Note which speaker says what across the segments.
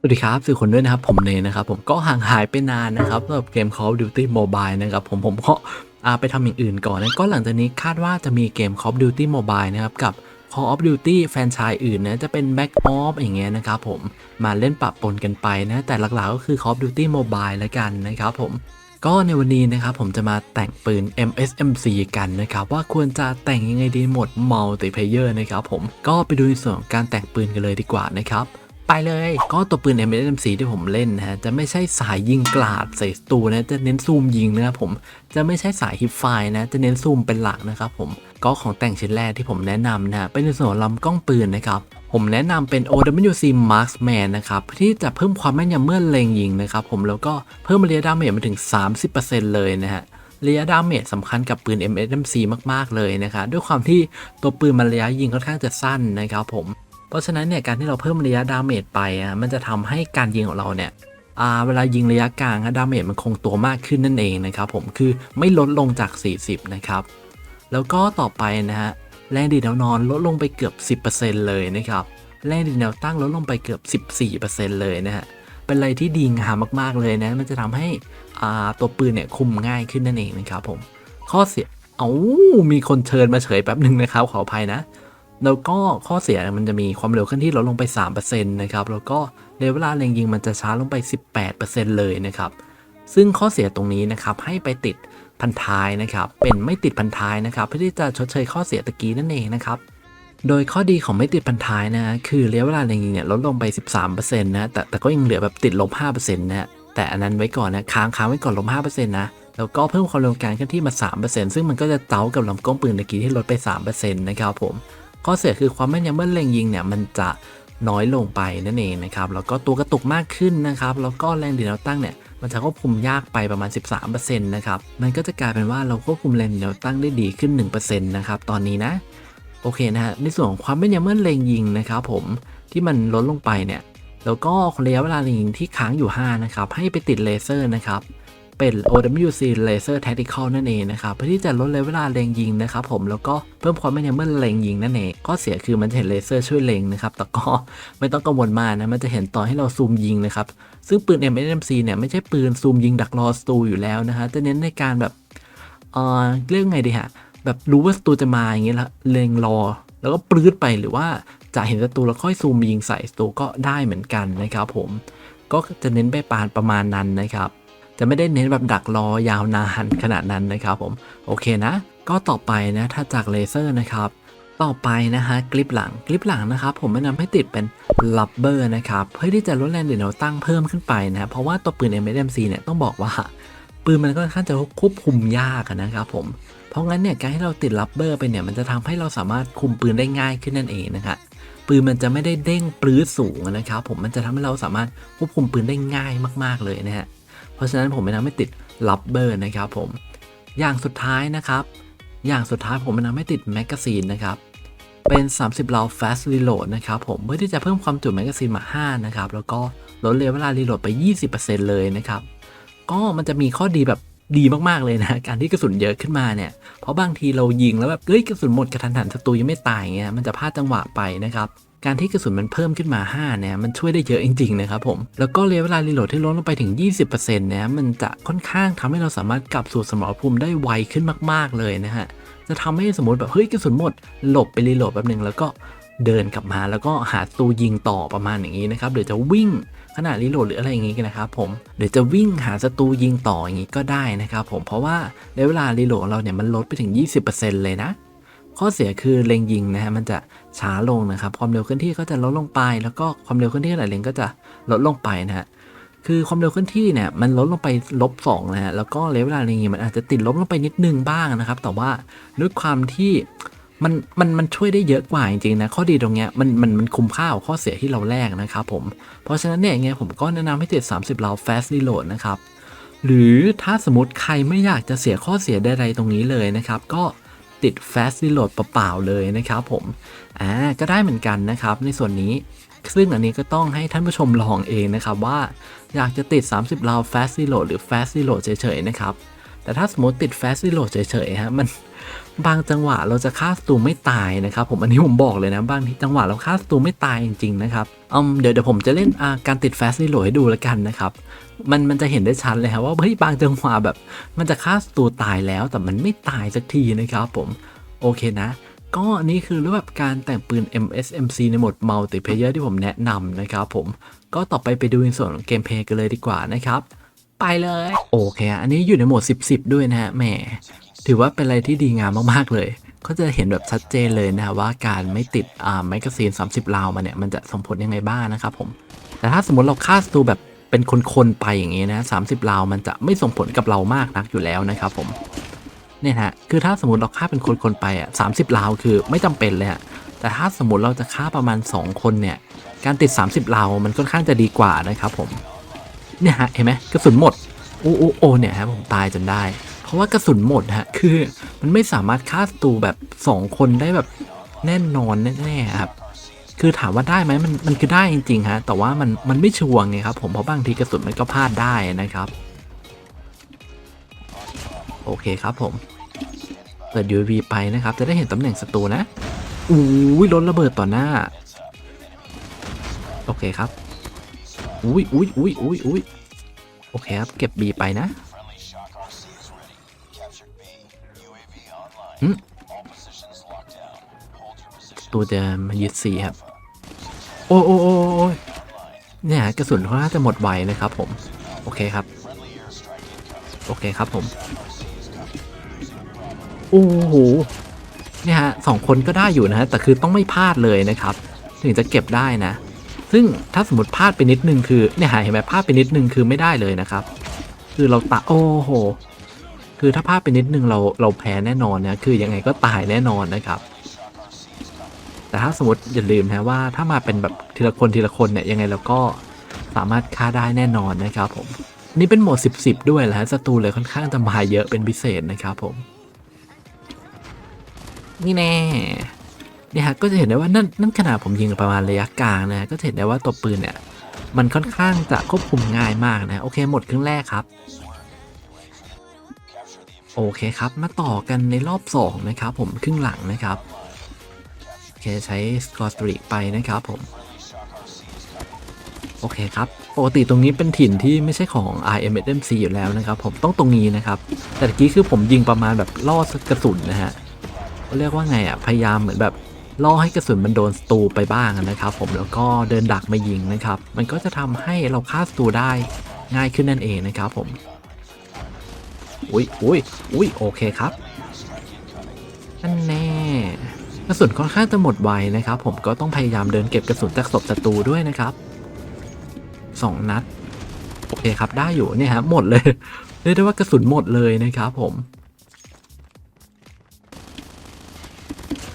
Speaker 1: สวัสดีครับสื่อคนด้วยนะครับ ผมเนยนะครับ ผมก็ห่างหายไปนานนะครับสำหรับเกม Call of Duty Mobile นะครับ ผมผมก็อาไปทำอย่างอื่นก่อนนะก็หลังจากนี้คาดว่าจะมีเกม Call of Duty Mobile นะครับ กับ Call of Duty แฟนชส์อื่นนะจะเป็น Back Off อย่างเงี้ยนะครับผมมาเล่นปะปนกันไปนะ แต่หลักๆก็คือ Call of Duty Mobile แล้วกันนะครับผมก็ในวันนี้นะครับผมจะมาแต่งปืน MSMC กันนะครับ ว่าควรจะแต่งยังไงดีหมด Multiplayer นะครับผมก็ไปดูในส่วนของการแต่งปืนกันเลยดีกว่านะครับ ไปเลย ก็ตัวปืน MSMC ที่ผมเล่นนะฮะ จะไม่ใช่สายยิงกลาดใส่ตูนะ จะเน้นซูมยิงนะครับผม จะไม่ใช่สายฮิปไฟนะ จะเน้นซูมเป็นหลักนะครับผม ก็ของแต่งชิ้นแรกที่ผมแนะนำนะเป็นในส่วนลำกล้องปืนนะครับผมแนะนำเป็น OWC Marksman นะครับ ที่จะเพิ่มความแม่นยำเมื่อเล็งยิงนะครับผมแล้วก็เพิ่มระยะดาเมจมาถึง 30%เลยนะฮะระยะดาเมจสำคัญกับปืน MSMC มาก ๆ เลยนะครับด้วยความที่ตัวปืนมันระยะยิงค่อนข้างจะสั้นนะครับผม เพราะฉะนั้นเนี่ยการที่เราเพิ่มระยะดาเมจไปอะมันจะทำให้การยิงของเราเนี่ยอ่าเวลายิงระยะกลางอะดาเมจมันคงตัวมากขึ้นนั่นเองนะครับผมคือไม่ลดลงจาก 40 นะครับ แล้วก็ต่อไปนะฮะแรงดีดแนวนอนลดลงไปเกือบ 10%เลยนะครับแรงดีดแนวตั้งลดลงไปเกือบ 14%เลยนะฮะเป็นอะไรที่ดีงามมากๆเลยนะมันจะทำให้อ่าตัวปืนเนี่ยคุมง่ายขึ้นนั่นเองนะครับผมข้อเสียเอามีคนเชิญมาเฉยแป๊บหนึ่งนะครับขออภัยนะ แล้วก็ข้อเสียมันจะมีความเร็วเคลื่อนที่ลดลงไป 3%นะครับ แล้วก็เร็วเวลาเล็งยิงมันจะช้าลงไป 18%เลยนะครับ ซึ่งข้อเสียตรงนี้นะครับให้ไปติดพันท้ายนะครับ เป็นไม่ติดพันท้ายนะครับ เพื่อที่จะชดเชยข้อเสียตะกี้นั่นเองนะครับ โดยข้อดีของไม่ติดพันท้ายนะคือระยะเวลาเล็งยิงเนี่ยลดลงไป 13%นะแต่แต่ก็ยังเหลือแบบติดลบ5%นะฮะแต่อันนั้นไว้ก่อนนะค้างค้างไว้ก่อนลบ5%นะแล้วก็เพิ่มความเร็วการเคลื่อนที่มา 3%ซึ่งมันก็จะเต้ากับลำกล้องปืนตะกี้ที่ลดไป 3%นะครับผม ข้อเสียคือความแม่นยำเมื่อเล็งยิงเนี่ยมันจะน้อยลงไปนั่นเองนะครับแล้วก็ตัวกระตุกมากขึ้นนะครับแล้วก็แรงดีดแนวตั้งเนี่ยมันจะควบคุมยากไปประมาณ 13%นะครับมันก็จะกลายเป็นว่าเราควบคุมแรงดีดแนวตั้งได้ดีขึ้น 1%นะครับตอนนี้นะโอเคนะฮะในส่วนของความแม่นยำเมื่อเล็งยิงนะครับผมที่มันลดลงไปเนี่ยแล้วก็ระยะเวลาเล็งยิงที่ค้างอยู่ 5 นะครับให้ไปติดเลเซอร์นะครับ เป็น OWC Laser Tactical นั่นเองนะครับเพื่อที่จะลดระยะเวลาเล็งยิงนะครับผมแล้วก็เพิ่มความแม่นยำเมื่อเล็งยิงนั่นเองข้อเสียคือมันจะเห็นเลเซอร์ช่วยเล็งนะครับแต่ก็ไม่ต้องกังวลมากนะมันจะเห็นตอนให้เราซูมยิงนะครับซึ่งปืน MMC เนี่ยไม่ใช่ปืนซูมยิงดักรอศัตรูอยู่แล้วนะฮะจะเน้นในการแบบเอ่อเรื่องไงดีฮะแบบรู้ว่าศัตรูจะมาอย่างเงี้ยละเล็งรอ แล้วก็ปลื้ดไปหรือว่าจะเห็นศัตรูแล้วค่อยซูมยิงใส่ศัตรูก็ได้เหมือนกันนะครับผมก็จะเน้นไปปานประมาณนั้นนะครับ จะไม่ได้เน้นแบบดักรอยาวนานขนาดนั้นนะครับผมโอเคนะ ก็ต่อไปนะถ้าจากเลเซอร์นะครับต่อไปนะฮะคลิปหลังคลิปหลังนะครับผมแนะนำให้ติดเป็นลับเบอร์นะครับเพื่อที่จะลดแรงดีดแนวตั้งเพิ่มขึ้นไปนะเพราะว่าตัวปืน MSMC เนี่ยต้องบอกว่า ปืนมันก็ค่อนข้างจะควบคุมยากนะครับผมเพราะงั้นเนี่ยการให้เราติดลับเบอร์ไปเนี่ยมันจะทำให้เราสามารถคุมปืนได้ง่ายขึ้นนั่นเองนะครับปืนมันจะไม่ได้เด้งปลื้ดสูงนะครับผมมันจะทำให้เราสามารถควบคุมปืนได้ง่ายมาก ๆเลยนะฮะ เพราะฉะนั้นผมแนะนำให้ติดลับเบอร์นะครับผมอย่างสุดท้ายนะครับ อย่างสุดท้ายผมแนะนำให้ติดแมกกาซีนนะครับ เป็น 30เรา fast reload นะครับผม เพื่อที่จะเพิ่มความจุแมกกาซีนมา 5 นะครับ แล้วก็ลดระยะเวลารีโหลดไป 20%เลยนะครับ ก็มันจะมีข้อดีแบบดีมากๆเลยนะ การที่กระสุนเยอะขึ้นมาเนี่ย เพราะบางทีเรายิงแล้วแบบเฮ้ยกระสุนหมดกระทันหันศัตรูยังไม่ตายเงี้ย มันจะพลาดจังหวะไปนะครับ การที่กระสุนมันเพิ่มขึ้นมา 5 เนี่ย มันช่วยได้เยอะจริงๆนะครับผม แล้วก็ระยะเวลารีโหลดที่ลดลงไปถึง 20%เนี่ย มันจะค่อนข้างทำให้เราสามารถกลับสู่สมรภูมิได้ไวขึ้นมากๆเลยนะฮะ จะทำให้สมมติแบบเฮ้ยกระสุนหมด หลบไปรีโหลดแป๊บนึงแล้วก็เดินกลับมาแล้วก็หาตูยิงต่อประมาณอย่างนี้นะครับหรือจะวิ่งขณะรีโหลดหรืออะไรอย่างนี้กันนะครับผมหรือจะวิ่งหาศัตรูยิงต่ออย่างนี้ก็ได้นะครับผมเพราะว่าในเวลารีโหลดของเราเนี่ยมันลดไปถึง 20%เลยนะ ข้อเสียคือเล็งยิงนะฮะมันจะช้าลงนะครับ ความเร็วเคลื่อนที่ก็จะลดลงไป แล้วก็ความเร็วเคลื่อนที่ขณะเล็งก็จะลดลงไปนะฮะคือความเร็วเคลื่อนที่เนี่ยมันลดลงไปลบสองนะฮะแล้วก็ระยะเวลาเล็งยิงมันอาจจะติดลบลงไปนิดนึงบ้างนะครับ แต่ว่าด้วยความที่มันมันมันช่วยได้เยอะกว่าจริงๆนะข้อดีตรงเนี้ยมันมันมันคุ้มค่ากับข้อเสียที่เราแลกนะครับผม เพราะฉะนั้นเนี่ยไงผมก็แนะนำให้ติด 30 เรา fast reload นะครับ หรือถ้าสมมติใครไม่อยากจะเสียข้อเสียใดๆตรงนี้เลยนะครับ ก็ ติด fast reload เปล่าๆเลยนะครับผมอ่าก็ได้เหมือนกันนะครับ ในส่วนนี้ซึ่งอันนี้ก็ต้องให้ท่านผู้ชมลองเองนะครับว่าอยากจะติด 30 ราว fast reload หรือ fast reload เฉยๆนะครับแต่ถ้าสมมติติด fast reload เฉยๆฮะมัน บางจังหวะเราจะฆ่าศัตรูไม่ตายนะครับ ผมอันนี้ผมบอกเลยนะบางทีจังหวะเราฆ่าศัตรูไม่ตายจริงๆนะครับอืมเดี๋ยวเดี๋ยวผมจะเล่นาการติดแฟสซี่โหลให้ดูแล้วกันนะครับมันมันจะเห็นได้ชัดเลยครับว่าเฮ้ยบางจังหวะแบบ มันจะฆ่าศัตรูตายแล้วแต่มันไม่ตายสักทีนะครับผมโอเคนะก็นี่คือรูปแบบการแต่งปืน MSMC ในโหมด Multiplayer ที่ผมแนะนำนะครับผมก็ต่อไปไปดูในส่วนของเกมเพลย์กันเลยดีกว่านะครับ ไปเลย โอเค อันนี้อยู่ในโหมด 10 10 ด้วยนะฮะแหม ถือว่าเป็นอะไรที่ดีงามมากๆเลย ก็จะเห็นแบบชัดเจนเลยนะฮะว่าการไม่ติดอ่าแมกกาซีน 30 ราวมาเนี่ยมันจะส่งผลยังไงบ้างนะครับผม แต่ถ้าสมมติเราฆ่าศัตรูแบบเป็นคนๆไปอย่างงี้นะ30ราวมันจะไม่ส่งผลกับเรามากนักอยู่แล้วนะครับผมเนี่ยฮะคือถ้าสมมติเราฆ่าเป็นคนๆไปอะ30ราวคือไม่จำเป็นเลยอะแต่ถ้าสมมติเราจะฆ่าประมาณ 2 คนเนี่ย การติด 30ราวมันค่อนข้างจะดีกว่านะครับผม เนี่ยฮะเห็นไหมกระสุนหมดโอ้โอ้โอ้เนี่ยฮะผมตายจนได้ เพราะว่ากระสุนหมดฮะ คือมันไม่สามารถฆ่าศัตรูแบบ 2 คนได้แบบแน่นอนแน่ๆครับ คือถามว่าได้ไหมมันมันคือได้จริงๆฮะ แต่ว่ามันมันไม่ชัวร์ไงครับ ผมเพราะบางทีกระสุนมันก็พลาดได้นะครับ โอเคครับผม เปิด UAV ไปนะครับ จะได้เห็นตำแหน่งศัตรูนะอู้ยรถระเบิดต่อหน้า โอเคครับอุ้ยอุ้ยอุ้ยอุ้ยอุ้ยโอเคครับ เก็บ B ไปนะ ตัวจะมายึด C ครับ โอ้โอ้โอ้โอ้ยเนี่ยกระสุนเขาน่าจะหมดไวนะครับผม โอเคครับ โอเคครับผม โอ้โห เนี่ยฮะสองคนก็ได้อยู่นะฮะ แต่คือต้องไม่พลาดเลยนะครับ ถึงจะเก็บได้นะ ซึ่งถ้าสมมติพลาดไปนิดนึงคือ เนี่ยเห็นไหมพลาดไปนิดนึงคือไม่ได้เลยนะครับ คือเราตะโอ้โห คือถ้าพลาดไปนิดนึงเราเราแพ้แน่นอนนะคือยังไงก็ตายแน่นอนนะครับ แต่ถ้าสมมติอย่าลืมนะว่าถ้ามาเป็นแบบทีละคนทีละคนเนี่ยยังไงเราก็สามารถฆ่าได้แน่นอนนะครับผมนี่เป็นโหมด 10 10 ด้วยแหละศัตรูเลยค่อนข้างจะมาเยอะเป็นพิเศษนะครับผม นี่แน่เนี่ยฮะก็จะเห็นได้ว่านั่นนั่นขนาดผมยิงประมาณระยะกลางนะก็จะเห็นได้ว่าตัวปืนเนี่ย มันค่อนข้างจะควบคุมง่ายมากนะ โอเคหมดครึ่งแรกครับ โอเคครับ มาต่อกันในรอบ 2 นะครับ ผมครึ่งหลังนะครับ โอเค ใช้สกอร์สตรีกไปนะครับผม โอเคครับ ปกติตรงนี้เป็นถิ่นที่ไม่ใช่ของ RMSMC อยู่แล้วนะครับ ผมต้องตรงนี้นะครับ แต่ตะกี้คือผมยิงประมาณแบบล่อกระสุนนะฮะเรียกว่าไงอะ พยายามเหมือนแบบล่อให้กระสุนมันโดนศัตรูไปบ้างนะครับ ผมแล้วก็เดินดักมายิงนะครับ มันก็จะทำให้เราฆ่าศัตรูได้ง่ายขึ้นนั่นเองนะครับผม อุ้ยอุ้ยอุ้ยโอเคครับนั่นแน่กระสุนค่อนข้างจะหมดไวนะครับ ผมก็ต้องพยายามเดินเก็บกระสุนจากศพศัตรูด้วยนะครับสองนัดโอเคครับได้อยู่เนี่ยฮะหมดเลยเรียกได้ว่ากระสุนหมดเลยนะครับผม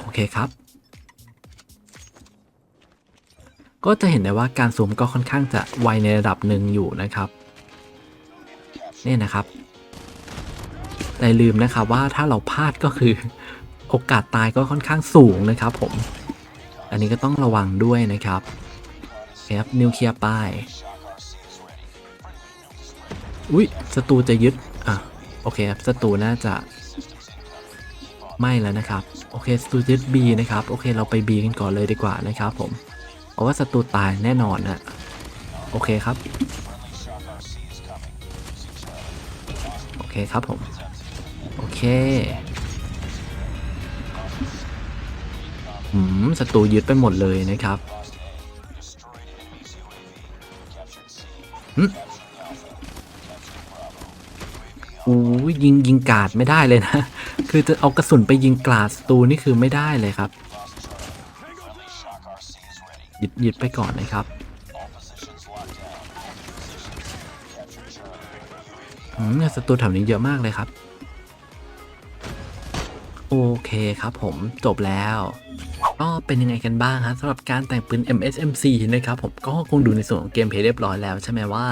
Speaker 1: โอเคครับ ก็จะเห็นได้ว่าการซูมก็ค่อนข้างจะไวในระดับหนึ่งอยู่นะครับนี่นะครับ แต่ลืมนะครับว่าถ้าเราพลาดก็คือโอกาสตายก็ค่อนข้างสูงนะครับผม อันนี้ก็ต้องระวังด้วยนะครับครับนิวเคลียร์ป้าย อุ้ยศัตรูจะยึด อะ โอเคครับศัตรูน่าจะไม่แล้วนะครับ โอเคศัตรูยึด B นะครับ โอเค เราไป B กันก่อนเลยดีกว่านะครับผม เพราะว่าศัตรูตายแน่นอนนะโอเคครับ โอเคครับผม เคหืมศัตรูยึดไปหมดเลยนะครับหึอู้ยยิงยิงกาดไม่ได้เลยนะ คือจะเอากระสุนไปยิงกาดศัตรูนี่คือไม่ได้เลยครับยึดยึดไปก่อนนะครับอืมศัตรูแถวนี้เยอะมากเลยครับ โอเคครับผมจบแล้วก็เป็นยังไงกันบ้างครับสำหรับการแต่งปืน MSMC นะครับผมก็คงดูในส่วนของเกมเพลย์เรียบร้อยแล้วใช่ไหมว่า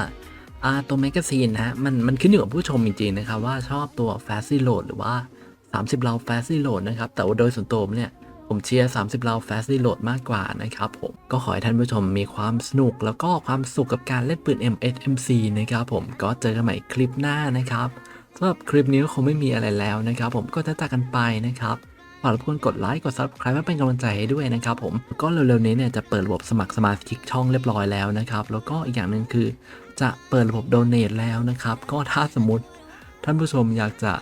Speaker 1: ตัวแมกกาซีนนะฮะมันมันขึ้นอยู่กับผู้ชมจริงๆนะครับว่าชอบตัว Fast Reload หรือว่า 30 เรา Fast Reload นะครับแต่ว่าโดยส่วนตัวเนี่ยผมเชียร์ 30 เรา Fast Reload มากกว่านะครับผมก็ขอให้ท่านผู้ชมมีความสนุกแล้วก็ความสุขกับการเล่นปืน MSMC นะครับผมก็เจอกันใหม่คลิปหน้านะครับ สำหรับคลิปนี้ก็คงไม่มีอะไรแล้วนะครับ ผมก็จะจากกันไปนะครับฝากรบกวนกดไลค์กด subscribe เพื่อเป็นกำลังใจให้ด้วยนะครับผมก็เร็วๆนี้เนี่ยจะเปิดระบบสมัครสมาชิกช่องเรียบร้อยแล้วนะครับ แล้วก็อีกอย่างหนึ่งคือ จะเปิดระบบ donate แล้วนะครับ ก็ถ้าสมมติท่านผู้ชมอยากจะ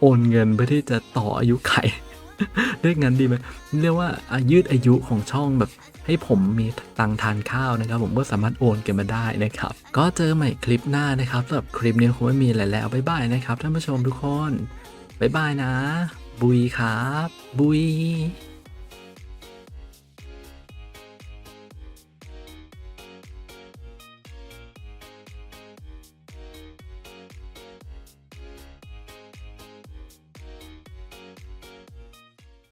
Speaker 1: โอนเงินเพื่อที่จะต่ออายุไข เรียกงั้นดีไหมเรียกว่าอะยืดอายุของช่องแบบ ให้ผมมีตังทานข้าวนะครับ ผมก็สามารถโอนกันมาได้นะครับ ก็เจอใหม่คลิปหน้านะครับสำหรับคลิปนี้คงไม่มีอะไรแล้วบ๊ายบายนะครับท่านผู้ชมทุกคนบ๊ายบายนะ บุยครับ บุย